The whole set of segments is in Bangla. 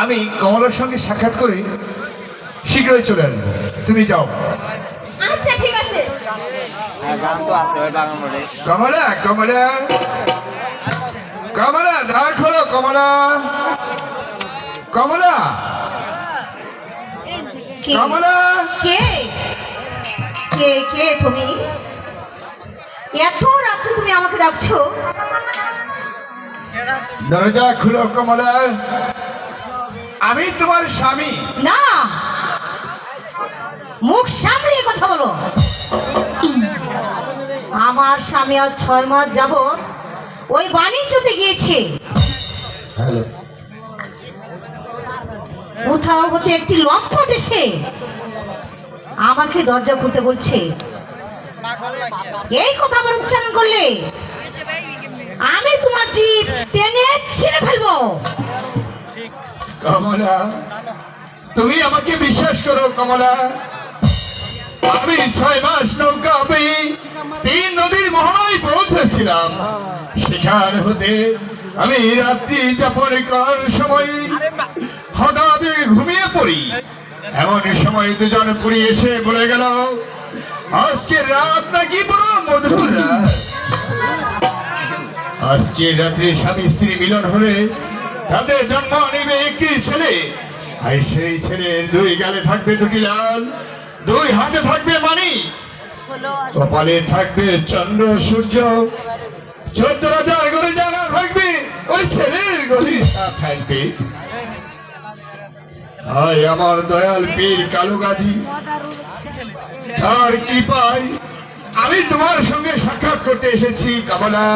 আমি কমলার সঙ্গে সাক্ষাৎ করে শীঘ্রই চলে আসব। তুমি যাও। আচ্ছা ঠিক আছে। হ্যাঁ কমলা কমলা। কমলা দ্বার খোলো কমলা। কমলা। কে? কমলা। কে? কে কে তুমি? এত রাত্রে তুমি আমাকে ডাকছো। দরজা খুলো কমলা। আমি তোমার স্বামী। না। মুখ সামলিয়ে কথা বলো। আমার স্বামী আজ ছয় মাস যাব ওই বাণিজ্যতে গিয়েছে। কোথাও হতে একটি লম্পট এসে আমাকে দরজা খুলতে বলছে। এই কথা আমার উচ্চারণ করলে আমি তোমার জীব টেনে ছিঁড়ে ফেলব। কমলা, তুমি আমাকে বিশ্বাস করো কমলা। আমি ছয় মাস নৌকা পেয়ে তিন নদীর মোহনায় পৌঁছেছিলাম। সেখান হতে আমি রাত্রি যাপন করার সময় হঠাৎ ঘুমিয়ে পড়ি। এমন সময় দুজন পুরী এসে বলে গেল, আজকে রাত নাকি বড় মধুর আজকে রাত্রে স্বামী স্ত্রী মিলন হলে তাদের জন্ম নেবে একটি ছেলে। আর সেই ছেলের দুই গালে থাকবে দুটি লাল, দুই হাতে থাকবে মানি। কপালে থাকবে চন্দ্র, সূর্য। চোদ্দ রাজার ঘরে জানা থাকবে, ওই ছেলের ঘরে থাকবে। হায় আমার দয়াল পীর কালো গাধি, তার কৃপায় আমি তোমার সঙ্গে সাক্ষাৎ করতে এসেছি কমলা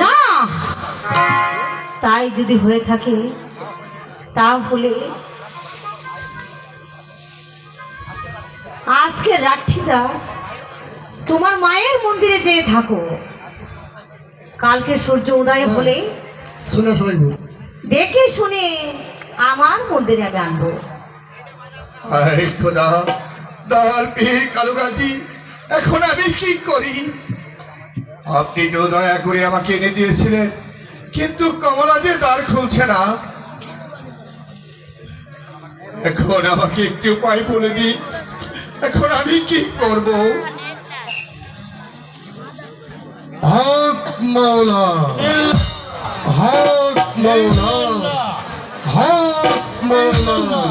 না তাই যদি হয়ে থাকে তাহলে আজকে রাত্রিটা তোমার মায়ের মন্দিরে যেয়ে থাকো। কালকে সূর্য উদয় হলে শুনে দেখে শুনে আমার মন্দিরে আমি আনব। খোদা দয়াল পীর কালো গাধি এখন আমি কি করি? আপনি তো দয়া করে আমাকে এনে দিয়েছিলেন, কিন্তু কমলা যে দ্বার খুলছে না। এখন আমাকে একটি উপায় বলে দিন, এখন আমি কি করব? হক মৌলা হক মৌলা হক মৌলা।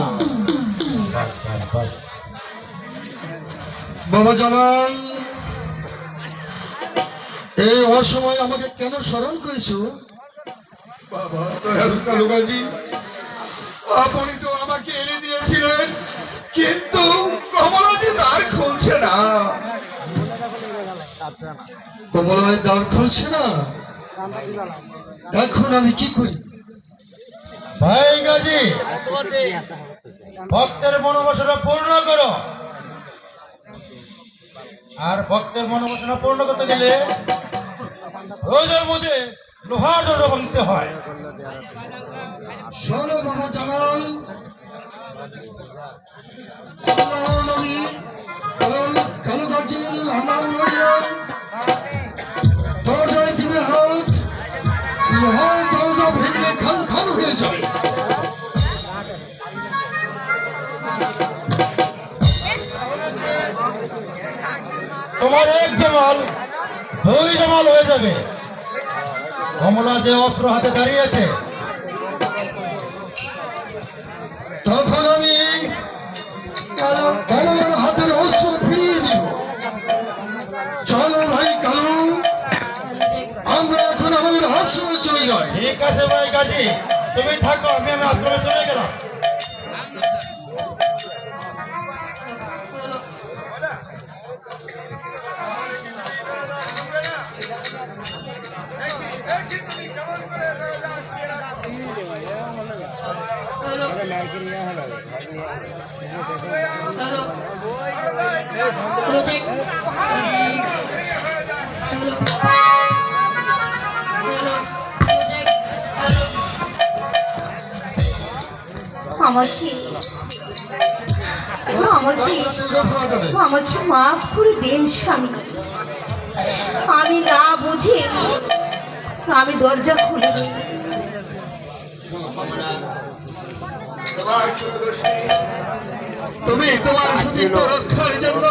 বাবা জামান এই অসময় আমাকে কেন স্মরণ করেছ? বাবা দয়াল আপনি তো আমাকে এনে দিয়েছিলেন কিন্তু কমলা যে দ্বার খুলছে না। কমলায় দ্বার খুলছে না? এখন আমি কি করি? ভাই গাজী ভক্তের মনোবাসনা পূর্ণ করো। আর ভক্তের মনোবাসনা পূর্ণ করতে গেলে রোজের মধ্যে লোহার দরজা ভাঙতে হয়। কালো লোহার তোমার এক জামাল, দুই জামাল হয়ে যাবে। কমলা যে অস্ত্র হাতে দাঁড়িয়ে আছে তখন আমি কমলার হাতের অস্ত্র ফিরিয়ে দিব চলো ভাই, কালো, আমরা এখন আমাদের আশ্রমে চলে যাই। ঠিক আছে ভাই গাজী তুমি থাকো, আমি আমি আশ্রমে চলে গেলাম। আমার কি আমাকে মাফ করে দিন স্বামী আমি না বুঝে আমি দরজা খুলে। তোমার তুমি তোমার রক্ষার জন্য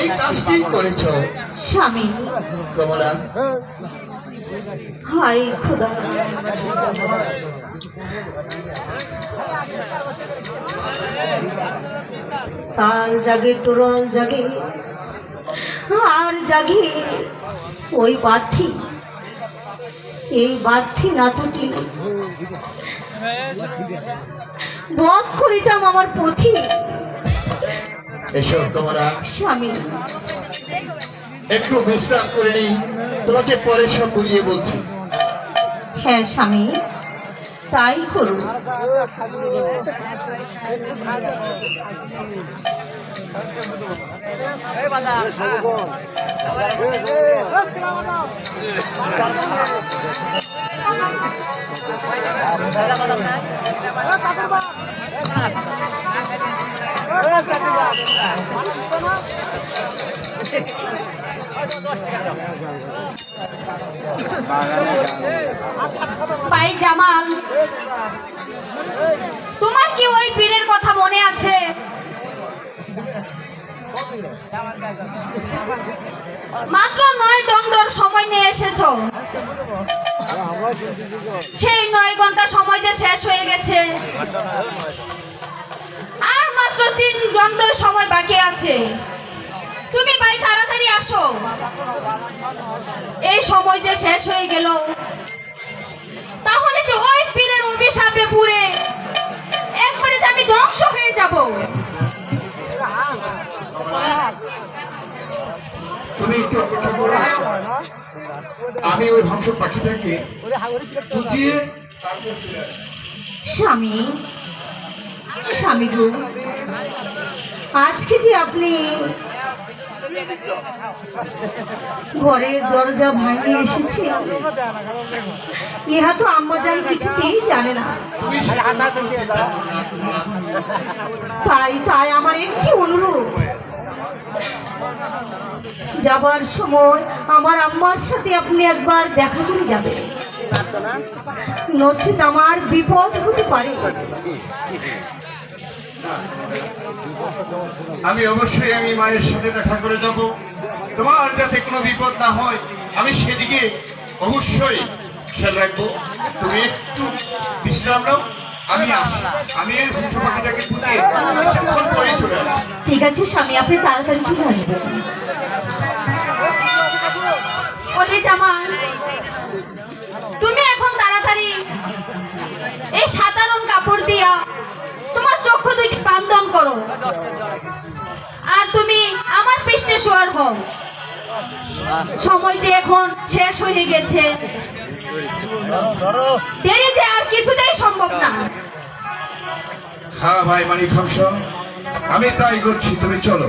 এই কাজটি করেছ। স্বামী। কমলা। হাই খুদা। তাল জাগে তোরল জাগে। আর জাগে ওই বাথি এই বাথি না থাকলে বধ করিতাম আমার পথি। এসব কমলা স্বামী। একটু বিশ্রাম করে নিই। তোমাকে পরে সব বুঝিয়ে বলছি। হ্যাঁ স্বামী। তাই করুন ভাই জামাল, তোমার কি ওই পীরের কথা মনে আছে? মাত্র নয় দণ্ডর সময় নিয়ে এসেছ। সেই নয় ঘণ্টা সময় যে শেষ হয়ে গেছে। মাত্র তিন দণ্ডের সময় বাকি আছে। তুমি ভাই তাড়াতাড়ি আসো। এই সময় যে শেষ হয়ে গেল। তাহলে যে ওই পীরের অভিশাপে পুরে একবারে যে আমি ধ্বংস হয়ে যাব। তুমি একটু অপেক্ষা করো। আমি ওই ধ্বংস পাখিটাকে বুঝিয়ে তারপর চলে আসব। স্বামী স্বামী গো আজকে যে আপনি ঘরের দরজা ভাঙিয়ে এসেছে, ইহা তো আম্মাজান কিছুতেই জানে না। তাই তাই আমার একটি অনুরোধ, যাবার সময় আমার আম্মার সাথে আপনি একবার দেখা করে যাবেন নচেত আমার বিপদ হতে পারে আমি অবশ্যই আমি মায়ের সাথে দেখা করে যাব। তোমার যাতে কোনো বিপদ না হয় আমি সেদিকে অবশ্যই খেয়াল রাখব। তুমি একটু বিশ্রাম নাও আমি আমি এই ধ্বংস পাখিটাকে বুঝে কিছুক্ষণ পরেই চলে আসব। ঠিক আছে স্বামী আপনি তাড়াতাড়ি চলে আসবেন। ওরে জামাল হও সময় যে এখন শেষ হয়ে গেছে। দেরি যে আর কিছুতেই সম্ভব না। হ্যাঁ ভাই মানিক হংস আমি তাই করছি তুমি চলো।